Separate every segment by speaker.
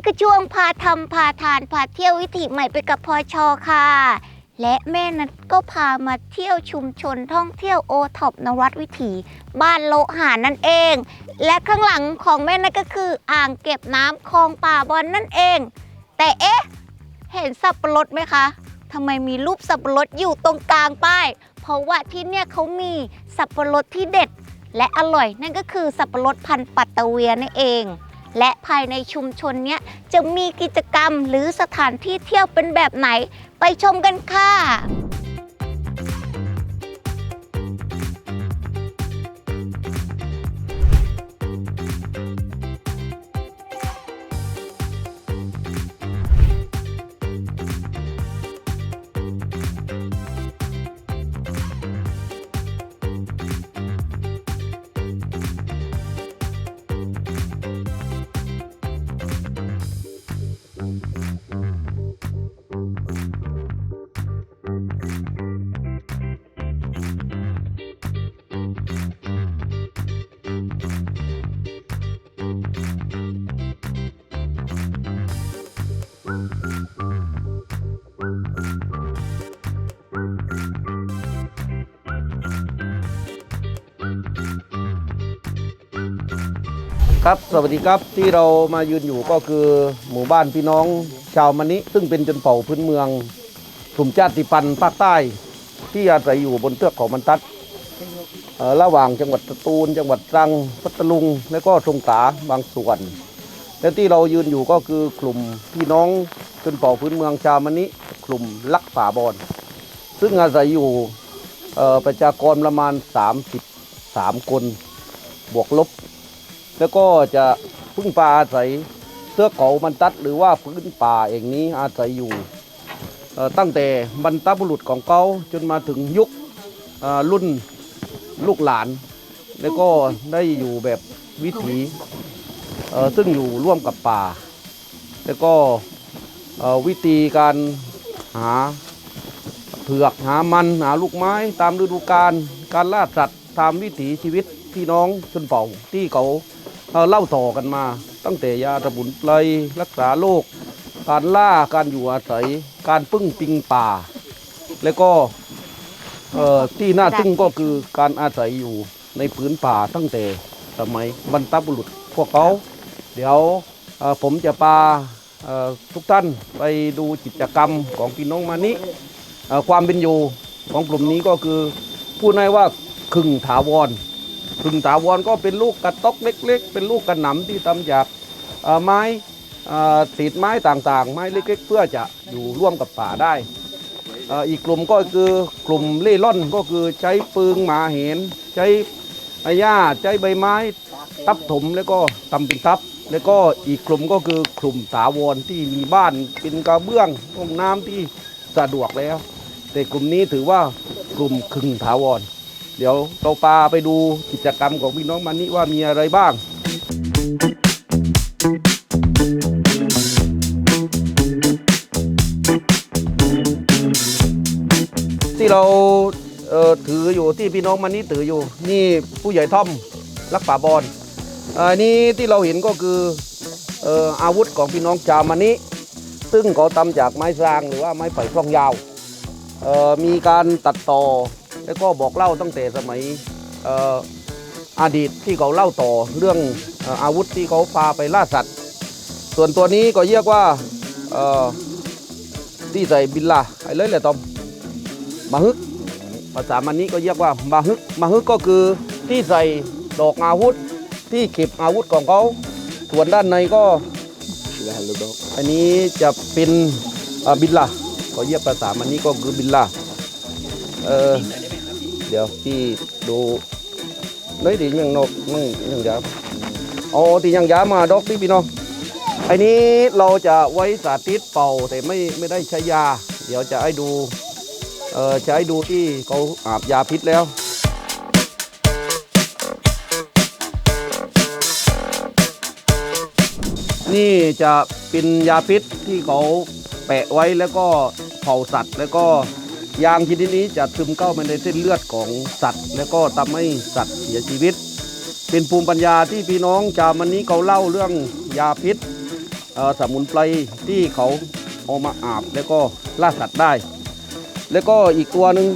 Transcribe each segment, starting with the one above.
Speaker 1: นะคะนี่ก็ช่วงพาทำพาทานพาเที่ยววิถีใหม่ไปกับพอชอค่ะ และแม่นัทก็พามาเที่ยวชุมชนท่องเที่ยวโอท็อปนวัดวิถีบ้านโลหานั่นเอง และข้างหลังของแม่นัทก็คืออ่างเก็บน้ำคลองป่าบอลนั่นเอง แต่เอ๊ะ เห็นสับปะรดไหมคะทำไมมีรูปสับปะรดอยู่ตรงกลางป้าย เพราะว่าที่เนี่ยเขามีสับปะรดที่เด็ด และอร่อยนั่นก็คือสับปะรดพันธุ์ปัตตะเวียนั่นเอง และภายในชุมชนเนี้ยจะมีกิจกรรมหรือสถานที่เที่ยวเป็นแบบไหนไปชมกันค่ะ
Speaker 2: ครับ สวัสดีครับที่เรามายืนอยู่ก็คือหมู่บ้านพี่น้องชาวมะนิซึ่งเป็นชนเผ่าพื้นเมืองกลุ่มชาติพันธุ์ภาคใต้ ที่อาศัยอยู่บนเทือกเขาบรรทัดเอ่อระหว่างจังหวัดสตูล จังหวัดตรังพัทลุง และก็สงขลาบางส่วน และที่เรายืนอยู่ก็คือกลุ่มพี่น้องชนเผ่าพื้นเมืองชาวมะนิกลุ่มลักป่าบอนซึ่งอาศัยอยู่เอ่อประชากรประมาณ 33 คนบวกลบ แล้วก็จะพึ่งป่าอาศัยเทือเขาบรรทัดหรือว่าพื้นป่าเองนี้อาศัยอยู่ ตั้งแต่บรรพบุรุษของเขาจนมาถึงยุครุ่นลูกหลาน แล้วก็ได้อยู่แบบวิถีซึ่งอยู่ร่วมกับป่า แล้วก็วิธีการหาเผือกหามันหาลูกไม้ตามฤดูกาลการล่าสัตว์ตามวิถีชีวิตพี่น้องชนเผ่าที่เขา เอ่อเล่าต่อกันมา ตั้งแต่ยาสมุนไพรรักษาโรคการล่าการอยู่อาศัย การพึ่งปิงป่า แล้วก็ที่น่าทึ่งก็คือการอาศัยอยู่ในผืนป่าตั้งแต่สมัยบรรพบุรุษพวกเขาเดี๋ยวผมจะพาทุกท่านไปดูกิจกรรมของพี่น้องมานิความเป็นอยู่ของกลุ่มนี้ก็คือพูดง่ายว่าขึงถาวร พึ่งถาวรก็เป็นลูกกระต๊อกเล็ก ๆ เป็นลูกกระหน่ำที่ทำจากไม้สีดไม้ต่างๆ ไม้เล็กๆ เพื่อจะอยู่ร่วมกับป่าได้อีกกลุ่มก็คือกลุ่มเล่ร่อนก็คือใช้ปืงหมาเห็น ใช้หญ้าใช้ใบไม้ทับถมแล้วก็ทำเป็นทับ แล้วก็อีกกลุ่มก็คือกลุ่มถาวรที่มีบ้านเป็นกระเบื้องห้องน้ำที่สะดวกแล้ว แต่กลุ่มนี้ถือว่ากลุ่มขึงถาวร เดี๋ยวเราปาไปดูกิจกรรมของพี่น้องมันนี้ว่ามีอะไรบ้างที่เราเอ่อถืออยู่ที่พี่น้องมันนี้ถืออยู่ นี่ผู้ใหญ่ท่อมรักป่าบอลอันนี้ที่เราเห็นก็คือเอ่ออาวุธของพี่น้องชาวมันนี้ซึ่งเขาทำจากไม้สร้างหรือว่าไม้ไผ่คล่องยาวมีการตัดต่อ แล้วก็บอกเล่าตั้งแต่สมัยอดีตที่เขาเล่าต่อเรื่องอาวุธที่เขาพาไปล่าสัตว์ ส่วนตัวนี้ก็เรียกว่าที่ใส่บินลาไอ้เลยแหละตอมมาฮึกภาษามันนี้ก็เรียกว่ามาฮึกมาฮึกก็คือที่ใส่ดอกอาวุธที่เก็บอาวุธของเขาส่วนด้านในก็อันนี้จะเป็นบินลาก็เรียกภาษามันนี้ก็คือบินลาเออ เดี๋ยวที่ดู lấy thì ยังนกมึงยังยามอ๋อที่ยังยามาดอกที่พี่น้องไอ้นี้เราจะไว้สาธิตเป่าแต่ไม่ไม่ได้ใช้ยา เดี๋ยวจะให้ดูเออจะให้ดูที่เขาอาบยาพิษแล้วนี่จะเป็นยาพิษที่เขาแปะไว้แล้วก็เผาสัตว์แล้วก็ ยางชนิดนี้จะซึมเข้าไปในเส้นเลือดของสัตว์ แล้วก็ทำให้สัตว์เสียชีวิต เป็นภูมิปัญญาที่พี่น้องชาวมันนี้เขาเล่าเรื่องยาพิษเอ่อสมุนไพรที่เขาเอามาอาบแล้วก็ล่าสัตว์ได้ แล้วก็อีกตัวหนึ่ง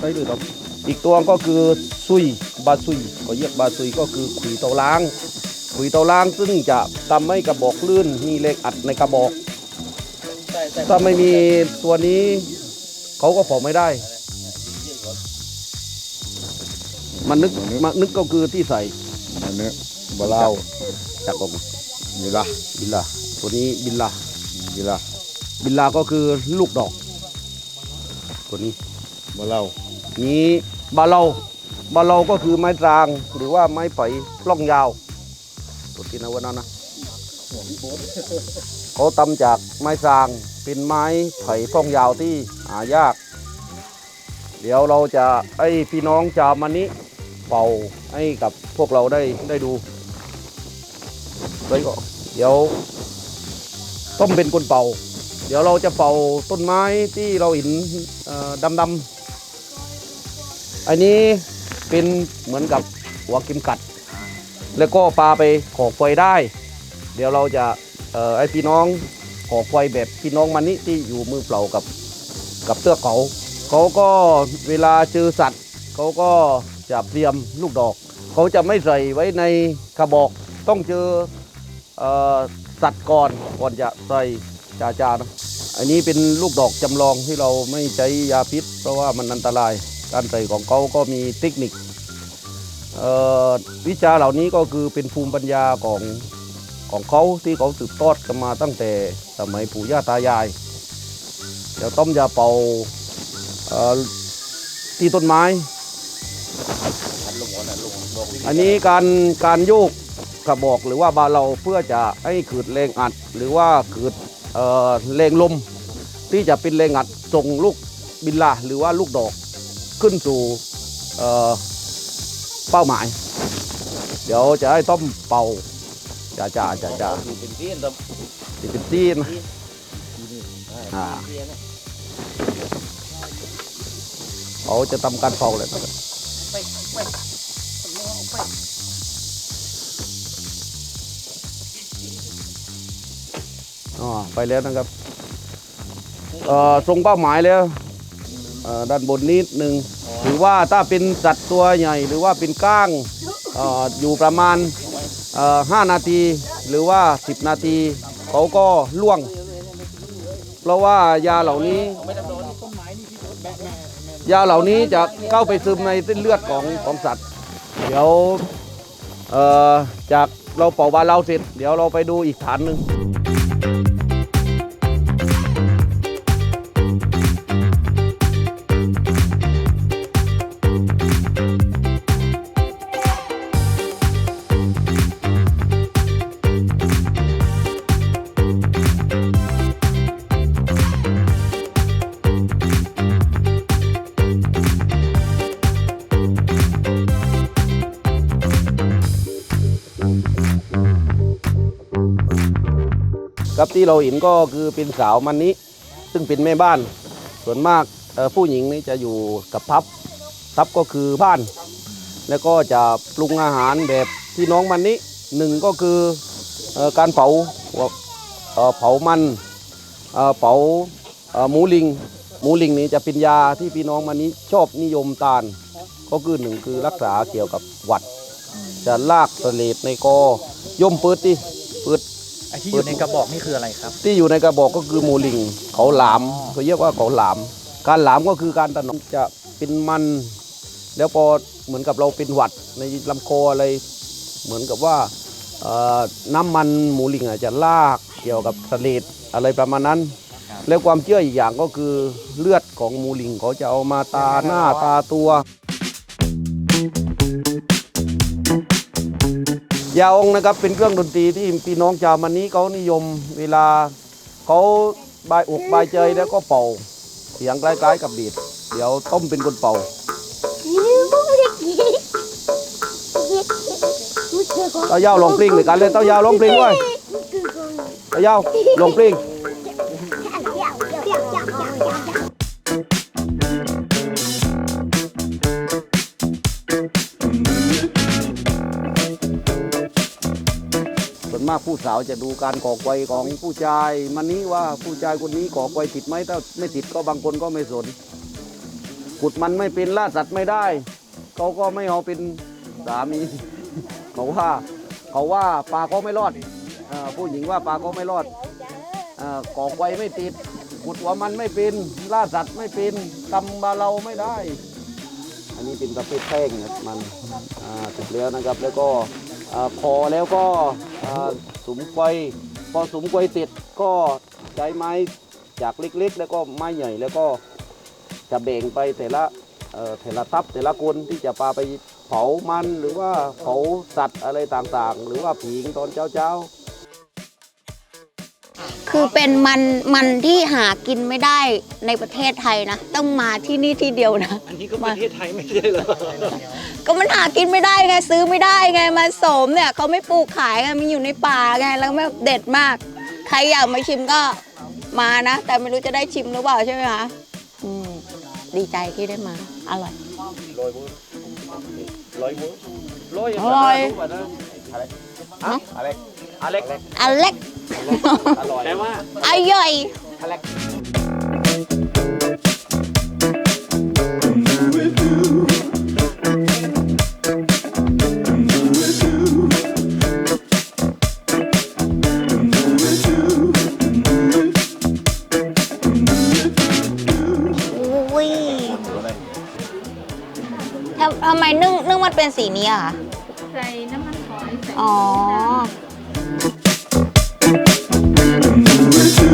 Speaker 2: ได้หรือครับอีกตัวก็คือซุยบาซุยก็เรียกบาซุยก็คือขุยเตาล้างขุยเตาล้างซึ่งจะทำให้กระบอกลื่นมีเหล็กอัดในกระบอก ถ้าไม่มีตัวนี้ เขาก็เผาไม่ได้ มันนึกมันนึกก็คือที่ใส่
Speaker 3: อันนี้บะเล่า
Speaker 2: จากออกมา
Speaker 3: มีละ
Speaker 2: บิลลาตัวนี้บิลลา
Speaker 3: มีละ
Speaker 2: บิลลาก็คือลูกดอก ตัวนี้
Speaker 3: บะเล่า
Speaker 2: นี้บาเลาบาเลาก็คือไม้ตรางหรือว่าไม้ไผ่ปล้องยาวตัวที่นะวันนั้นนะเขาทำจากไม้ตรางเป็นไม้ไผ่ปล้องยาวที่หายาก เดี๋ยวเราจะให้พี่น้องจามันนี้เป่าให้กับพวกเราได้ได้ดูเลยก็เดี๋ยวต้มเป็นคนเป่า เดี๋ยวเราจะเป่าต้นไม้ที่เราเห็นเอ่อดำๆอันนี้เป็นเหมือนกับหัวเข็มกัด แล้วก็ปลาไปขอกไฟได้ เดี๋ยวเราจะเอ่อให้พี่น้องขอกไฟแบบพี่น้องมันนี้ที่อยู่มือเปล่ากับ กับเสื้อเขาเขาก็เวลาเจอสัตว์เขาก็จะเตรียมลูกดอก เขาจะไม่ใส่ไว้ในกระบอกต้องเจอเออสัตว์ก่อนก่อนจะใส่จาจานะอันนี้เป็นลูกดอกจำลองที่เราไม่ใช้ยาพิษ เพราะว่ามันอันตรายการใส่ของเขาก็มีเทคนิควิชาเหล่านี้ก็คือเป็นภูมิปัญญาของของเขาที่เขาสืบทอดกันมาตั้งแต่สมัยปู่ย่าตายาย เดี๋ยวต้มยาเป่าเอ่อที่ต้นไม้ อันนี้การการโยกกระบอกหรือว่าบาเราเพื่อจะให้ขืดแรงอัด หรือว่าขืดเอ่อแรงลม ที่จะเป็นแรงอัดส่งลูกบินลาหรือว่าลูกดอกขึ้นสู่เอ่อเป้าหมาย เดี๋ยวจะให้ต้มเป่าจ่าจ่าจ่าจ่า
Speaker 4: เป็นที่ต
Speaker 2: ที่เป็นซีน อ่าเขาจะทำการเป่าเลยนะครับอ๋อไปแล้วนะครับเอ่อส่งเป้าหมายแล้วเอ่อด้านบนนิดหนึ่งหรือว่าถ้าเป็นสัตว์ตัวใหญ่ หรือว่าเป็นก้างเอ่ออยู่ประมาณเอ่อห้านาที หรือว่า 10 นาทีเขาก็ล่วง เพราะว่ายาเหล่านี้ ยาเหล่านี้จะเข้าไปซึมในเส้นเลือดของของสัตว์ เดี๋ยวจากเราเป่าบาเราเสร็จ เดี๋ยวเราไปดูอีกฐานหนึ่ง ครับที่เราเห็นก็คือเป็นสาวมันนี้ซึ่งเป็นแม่บ้าน ส่วนมากผู้หญิงนี่จะอยู่กับทับทับก็คือบ้าน แล้วก็จะปรุงอาหารแบบที่น้องมันนี้หนึ่งก็คืออการเผาเผามันเผาหมูลิงหมูลิงนี่จะเป็นยาที่พี่น้องมันนี้ชอบนิยมทาน ก็คือหนึ่งคือรักษาเกี่ยวกับหวัด จะลากเสลดในกอย่มปืดดิปืด
Speaker 4: ไอที่อยู่ในกระบอกนี่คืออะไรครับ
Speaker 2: ที่อยู่ในกระบอกก็คือหมูลิงเขาหลามเขาเรียกว่าเขาหลาม การหลามก็คือการถนอมจะเป็นมัน แล้วพอเหมือนกับเราเป็นหวัดในลำคออะไร เหมือนกับว่าเอ่อน้ำมันหมูลิงอาจจะลากเกี่ยวกับสเลดอะไรประมาณนั้น
Speaker 4: ครับ
Speaker 2: แล้วความเชื่ออีกอย่างก็คือเลือดของหมูลิงเขาจะเอามาตาหน้าตาตัว ยาองนะครับเป็นเครื่องดนตรีที่พี่น้องชาวมันนี้เขานิยมเวลาเขาบายอกบายใจแล้วก็เป่า เสียงคล้ายๆกับบีดเดี๋ยวต้มเป็นคนเป่าเต้ายาวลองเพลงเลยกันเลยเต้ายาวลองเพลงด้วยเต้ายาวลองเพลง มากผู้สาวจะดูการก่อไฟของผู้ชาย มันนี้ว่าผู้ชายคนนี้ก่อไฟติดไหมถ้าไม่ติดก็บางคนก็ไม่สนขุดมันไม่เป็นล่าสัตว์ไม่ได้ เขาก็ไม่เอาเป็นสามี เขาว่า เขาว่าปลาก็ไม่รอดอผู้หญิงว่าปลาก็ไม่รอดเอ่อก่อไฟไม่ติดขุดหัวมันไม่เป็นล่าสัตว์ไม่เป็นกำบาเราไม่ได้ นนี้เป็นประเภทแป้งนะมันอ่าเสร็จแล้วนะครับ แล้วก็พอแล้วก็สุมไฟพอสุมไฟเสร็จก็ใช้ไม้จากเล็กๆ แล้วก็ไม้ใหญ่แล้วก็จะแบ่งไปแต่ละแต่ละทับแต่ละคนที่จะปาไปเผามันหรือว่าเผาสัตว์อะไรต่างๆ หรือว่าผิงตอนเช้าๆ
Speaker 1: คือเป็นมันมันที่หากินไม่ได้ในประเทศไทยนะ ต้องมาที่นี่ที่เดียวนะ
Speaker 4: อันนี้ก็ประเทศไทยไม่ใช่เหรอ
Speaker 1: ก็มันหากินไม่ได้ไงซื้อไม่ได้ไงมาโสมเนี่ยเขาไม่ปลูกขายไงมันอยู่ในป่าไงแล้วก็แบบเด็ดมาก ใครอยากมาชิมก็มานะ แต่ไม่รู้จะได้ชิมหรือเปล่าใช่ไหมคะอืมดีใจที่ได้มา อร่อย
Speaker 2: ร้อยเวอร์ร้อยเวอร์ร้อย
Speaker 1: อร่อย
Speaker 2: อะไรฮะอะไรอเล็ก
Speaker 1: อเล็ก
Speaker 2: อร่อย
Speaker 4: แปลว่า
Speaker 1: อร่อย
Speaker 2: อเล็ก
Speaker 1: อุ้ยทำทำไมนึ่งนึ่งมันเป็นสีนี้อะคะ
Speaker 5: ใส่น้ำมันหอยใส่
Speaker 1: อ๋อเป็น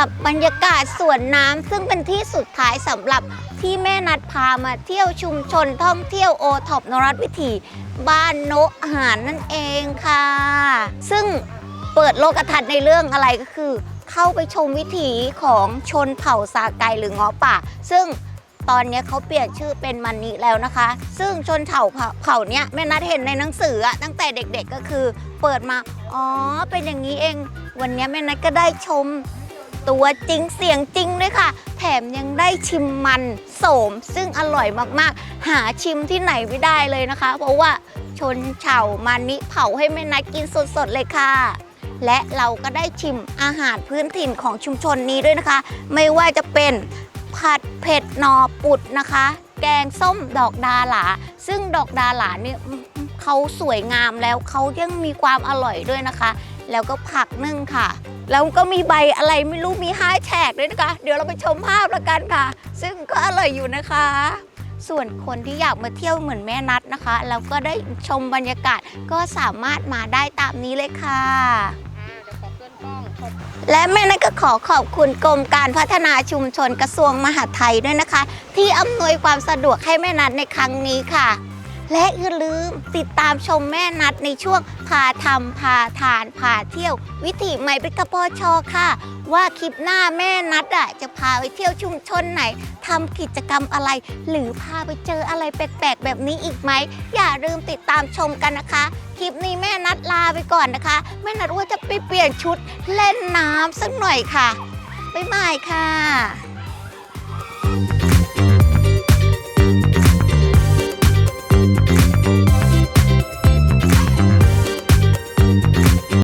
Speaker 1: รับบรรยากาศสวนน้ำซึ่งเป็นที่สุดท้ายสำหรับที่แม่นัดพามาเที่ยวชุมชนท่องเที่ยวโอท็อปนรัฐวิถีบ้านโนะหารนั่นเองค่ะ ซึ่งเปิดโลกทัศน์ในเรื่องอะไรก็คือ เข้าไปชมวิถีของชนเผ่าซาไกหรือเงาะป่า ซึ่งตอนนี้เขาเปลี่ยนชื่อเป็นมันนิแล้วนะคะ ซึ่งชนเผ่าเผ่าเนี้ยแม่นัดเห็นในหนังสือตั้งแต่เด็กๆก็คือ เปิดมาอ๋อเป็นอย่างนี้เอง วันนี้แม่นัดก็ได้ชม ตัวจริงเสียงจริงด้วยค่ะ แถมยังได้ชิมมันโสม ซึ่งอร่อยมากๆ หาชิมที่ไหนไม่ได้เลยนะคะ เพราะว่าชนเผ่ามันนิเผาให้แม่นัดกินสดๆเลยค่ะ และเราก็ได้ชิมอาหารพื้นถิ่นของชุมชนนี้ด้วยนะคะ ไม่ว่าจะเป็นผัดเผ็ดนอปุดนะคะ แกงส้มดอกดาหลา ซึ่งดอกดาหลาเนี่ยเขาสวยงามแล้วเขายังมีความอร่อยด้วยนะคะ แล้วก็ผักนึ่งค่ะ แล้วก็มีใบอะไรไม่รู้มีห้าแฉกด้วยนะคะ เดี๋ยวเราไปชมภาพแล้วกันค่ะ ซึ่งก็อร่อยอยู่นะคะ ส่วนคนที่อยากมาเที่ยวเหมือนแม่นัดนะคะ แล้วก็ได้ชมบรรยากาศก็สามารถมาได้ตามนี้เลยค่ะ และแม่นัทก็ขอขอบคุณกรมการพัฒนาชุมชนกระทรวงมหาดไทยด้วยนะคะ ที่อำนวยความสะดวกให้แม่นัทในครั้งนี้ค่ะ และอย่าลืมติดตามชมแม่นัดในช่วงพาทำพาทานพาเที่ยว วิถีใหม่ไปกับพอชอค่ะ ว่าคลิปหน้าแม่นัดอะจะพาไปเที่ยวชุมชนไหนทำกิจกรรมอะไร หรือพาไปเจออะไรแปลกๆ แบบนี้อีกไหม อย่าลืมติดตามชมกันนะคะ คลิปนี้แม่นัดลาไปก่อนนะคะ แม่นัดว่าจะไปเปลี่ยนชุดเล่นน้ำสักหน่อยค่ะบ๊ายบายค่ะ